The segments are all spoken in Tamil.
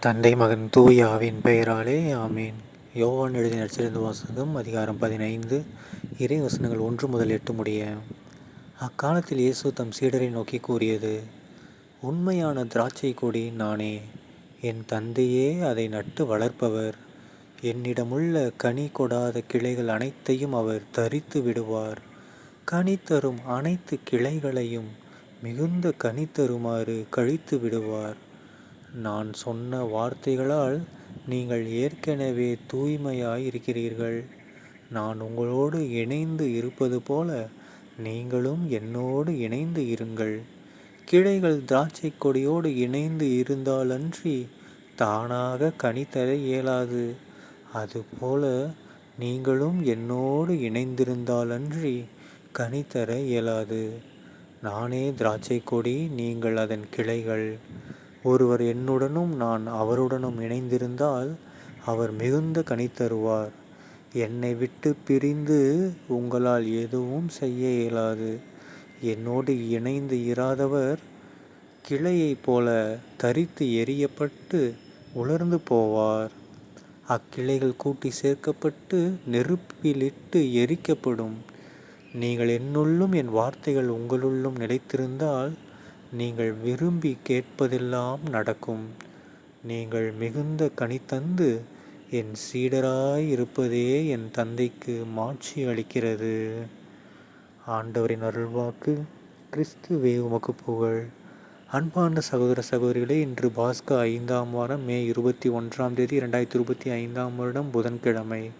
தந்தை மகன் தூயாவின் பெயராலே ஆமீன். யோவான் எழுதிய நடிச்சிருந்த வாசகம் அதிகாரம் பதினைந்து இறை வசனங்கள் ஒன்று முதல் எட்டு முடிய. அக்காலத்தில் இயேசு தம் சீடரை நோக்கி கூறியது உண்மையான திராட்சை கொடி நானே என் தந்தையே அதை நட்டு வளர்ப்பவர். என்னிடமுள்ள கனி கொடாத கிளைகள் அனைத்தையும் அவர் தரித்து விடுவார். கனி தரும் அனைத்து கிளைகளையும் மிகுந்த கனி தருமாறு கழித்து விடுவார். நான் சொன்ன வார்த்தைகளால் நீங்கள் ஏற்கனவே தூய்மையாய் இருக்கிறீர்கள் நான் உங்களோடு இணைந்து இருப்பது போல நீங்களும் என்னோடு இணைந்து இருங்கள். கிளைகள் திராட்சை கொடியோடு இணைந்து இருந்தாலன்றி தானாக கனி தர இயலாது. அதுபோல நீங்களும் என்னோடு இணைந்திருந்தாலன்றி கனித்தர இயலாது. நானே திராட்சை கொடி நீங்கள் அதன் கிளைகள். ஒருவர் என்னுடனும் நான் அவருடனும் இணைந்திருந்தால் அவர் மிகுந்த கனி தருவார். என்னை விட்டு பிரிந்து உங்களால் எதுவும் செய்ய இயலாது. என்னோடு இணைந்து இராதவர் கிளையைப் போல தரித்து எரியப்பட்டு உலர்ந்து போவார். அக்கிளைகள் கூட்டி சேர்க்கப்பட்டு நெருப்பிலிட்டு எரிக்கப்படும். நீங்கள் என்னுள்ளும் என் வார்த்தைகள் உங்களுள்ளும் நிலைத்திருந்தால் நீங்கள் விரும்பி கேட்பதெல்லாம் நடக்கும். நீங்கள் மிகுந்த கனித்தந்து என் சீடராய் இருப்பதே என் தந்தைக்கு மாட்சி அளிக்கிறது. ஆண்டவரின் அருள்வாக்கு கிறிஸ்துவே உமக்கு புகழ். அன்பார்ந்த சகோதர சகோதரிகளே இன்று பாஸ்கா ஐந்தாம் வாரம் மே இருபத்தி ஒன்றாம் தேதி இரண்டாயிரத்தி இருபத்தி ஐந்தாம் வருடம் புதன்கிழமை.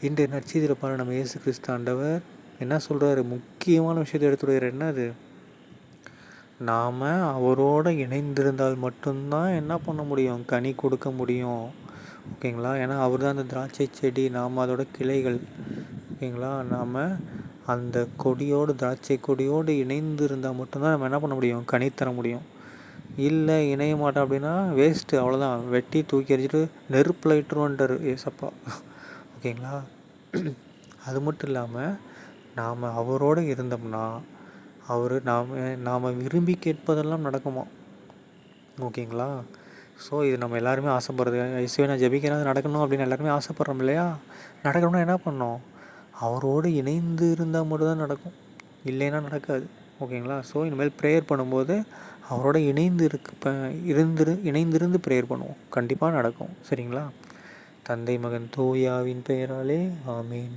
இன்றைய நற்செய்தியில் பாரு நம்ம இயேசு கிறிஸ்து ஆண்டவர் என்ன சொல்கிறாரு முக்கியமான விஷயத்தை எடுத்துடுறாரு என்ன அது நாம் அவரோடு இணைந்திருந்தால் மட்டும்தான் என்ன பண்ண முடியும்? கனி கொடுக்க முடியும். ஓகேங்களா? ஏன்னா அவர் தான் அந்த திராட்சை செடி நாம் அதோட கிளைகள். ஓகேங்களா? நாம் அந்த கொடியோடு திராட்சை கொடியோடு இணைந்து இருந்தால் மட்டும்தான் நம்ம என்ன பண்ண முடியும்? கனி தர முடியும். இல்லை இணைய மாட்டோம் அப்படின்னா வேஸ்ட்டு அவ்வளோதான் வெட்டி தூக்கி எறிஞ்சிட்டு நெருப்பில் இட்டுருவோன்றார் ஏசப்பா. ஓகேங்களா? அது மட்டும் இல்லாமல் நாம் அவரோடு இருந்தோம்னா அவர் நாம் நாம் விரும்பி கேட்பதெல்லாம் நடக்குமா? ஓகேங்களா? ஸோ இது நம்ம எல்லாருமே ஆசைப்படுறது. ஐசியூ நான் ஜபிக்கிறது நடக்கணும் அப்படின்னு எல்லாருமே ஆசைப்பட்றோம் இல்லையா? நடக்கணும்னா என்ன பண்ணோம் அவரோடு இணைந்து இருந்தால் மட்டும்தான் நடக்கும். இல்லைன்னா நடக்காது. ஓகேங்களா? ஸோ இனிமேல் ப்ரேயர் பண்ணும்போது அவரோட இணைந்து இருக்கு இருந்திரு இணைந்திருந்து ப்ரேயர் பண்ணுவோம். கண்டிப்பாக நடக்கும். சரிங்களா? தந்தை மகன் தோயாவின் பெயராலே ஆமீன்.